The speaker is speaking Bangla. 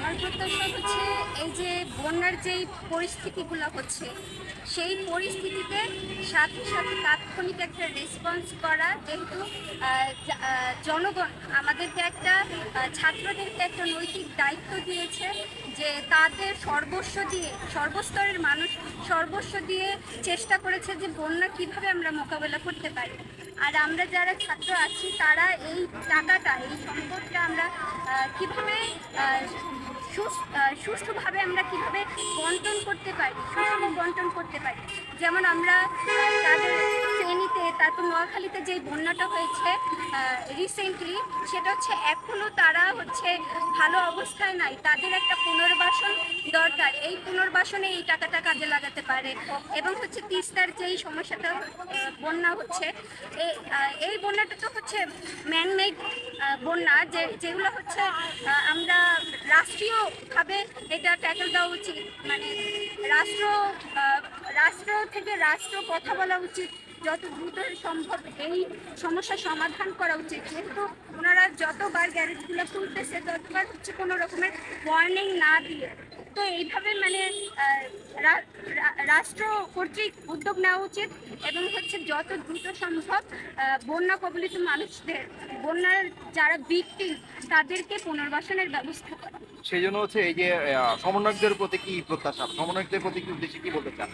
আমার প্রত্যাশা হচ্ছে এই যে বন্যার যেই পরিস্থিতিগুলো হচ্ছে, সেই পরিস্থিতিতে সাথে সাথে তাৎক্ষণিক একটা রেসপন্স করা যেহেতু জনগণ, আমাদেরকে একটা ছাত্রদেরকে একটা নৈতিক দায়িত্ব দিয়েছে যে তাদের সর্বস্ব দিয়ে, সর্বস্তরের মানুষ সর্বস্ব দিয়ে চেষ্টা করেছে যে বন্যা কীভাবে আমরা মোকাবেলা করতে পারি। আর আমরা যারা ছাত্র আছি, তারা এই টাকাটা, এই সম্পদটা আমরা কীভাবে সুষ্ঠুভাবে আমরা কীভাবে বন্টন করতে পারি সুষম বন্টন করতে পারি। যেমন আমরা তাদের তারপর নোয়াখালীতে যে বন্যাটা হয়েছে রিসেন্টলি সেটা হচ্ছে এখনও তারা হচ্ছে ভালো অবস্থায় নাই। তাদের একটা পুনর্বাসন দরকার। এই পুনর্বাসনে এই টাকাটা কাজে লাগাতে পারে। এবং হচ্ছে তিস্তার যেই সমস্যাটা বন্যা হচ্ছে এই বন্যাটা তো হচ্ছে ম্যানমেড বন্যা। যে, যেগুলো হচ্ছে আমরা রাষ্ট্রীয়ভাবে এটা ট্যাকেল দেওয়া উচিত। মানে রাষ্ট্র থেকে রাষ্ট্র কথা বলা উচিত, যত দ্রুত সম্ভব এই সমস্যার সমাধান করা উচিত। কিন্তু ওনারা যতবার গ্যারেজগুলো খুলতেছে, ততবার হচ্ছে কোনো রকমের ওয়ার্নিং না দিয়ে। তো এইভাবে মানে রাষ্ট্র কর্তৃক উদ্যোগ নেওয়া উচিত এবং হচ্ছে যত দ্রুত সম্ভব বন্যা কবলিত মানুষদের, বন্যার যারা ভিকটিম তাদেরকে পুনর্বাসনের ব্যবস্থা করা। সেই জন্য হচ্ছে এই যে সমন্বয়কদের প্রতি কি প্রত্যাশা? সমন্বয়কদের প্রতি কি উদ্দেশ্যে কি বলতে চান?